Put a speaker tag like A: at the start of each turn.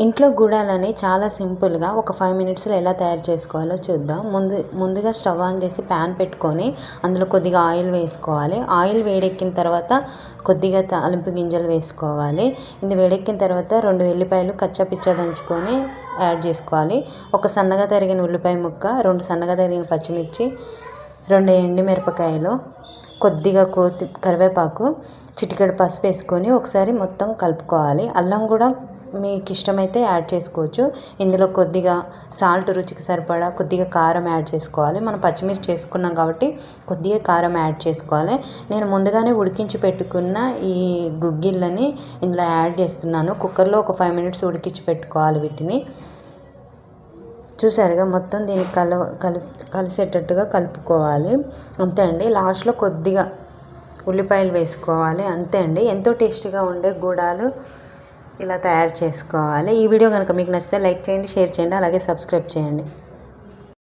A: ఇంట్లో గుడాలని చాలా సింపుల్గా ఒక ఫైవ్ మినిట్స్లో ఎలా తయారు చేసుకోవాలో చూద్దాం. ముందు ముందుగా స్టవ్ ఆన్ చేసి ప్యాన్ పెట్టుకొని అందులో కొద్దిగా ఆయిల్ వేసుకోవాలి. ఆయిల్ వేడెక్కిన తర్వాత కొద్దిగా తాలింపు గింజలు వేసుకోవాలి. ఇది వేడెక్కిన తర్వాత రెండు వెల్లిపాయలు కచ్చపిచ్చ దంచుకొని యాడ్ చేసుకోవాలి. ఒక సన్నగా తరిగిన ఉల్లిపాయ ముక్క రెండు సన్నగా తరిగిన పచ్చిమిర్చి రెండు ఎండి మిరపకాయలు కొద్దిగా కోతి కరివేపాకు చిటికెడు పసుపు వేసుకొని ఒకసారి మొత్తం కలుపుకోవాలి. అల్లం కూడా మీకు ఇష్టమైతే యాడ్ చేసుకోవచ్చు. ఇందులో కొద్దిగా సాల్ట్ రుచికి సరిపడా కొద్దిగా కారం యాడ్ చేసుకోవాలి. మనం పచ్చిమిర్చి చేసుకున్నాం కాబట్టి కొద్దిగా కారం యాడ్ చేసుకోవాలి. నేను ముందుగానే ఉడికించి పెట్టుకున్న ఈ గుగ్గిళ్ళని ఇందులో యాడ్ చేస్తున్నాను. కుక్కర్లో ఒక ఫైవ్ మినిట్స్ ఉడికించి పెట్టుకోవాలి వీటిని. చూసారుగా మొత్తం దీనికి కల కలి కలిసేటట్టుగా కలుపుకోవాలి. అంతే అండి. లాస్ట్లో కొద్దిగా ఉల్లిపాయలు వేసుకోవాలి. అంతే అండి. ఎంతో టేస్టీగా ఉండే గూడాలు ఇలా తయారు చేసుకోవాలి. ఈ వీడియో కనుక మీకు నచ్చితే లైక్ చేయండి షేర్ చేయండి అలాగే సబ్స్క్రైబ్ చేయండి.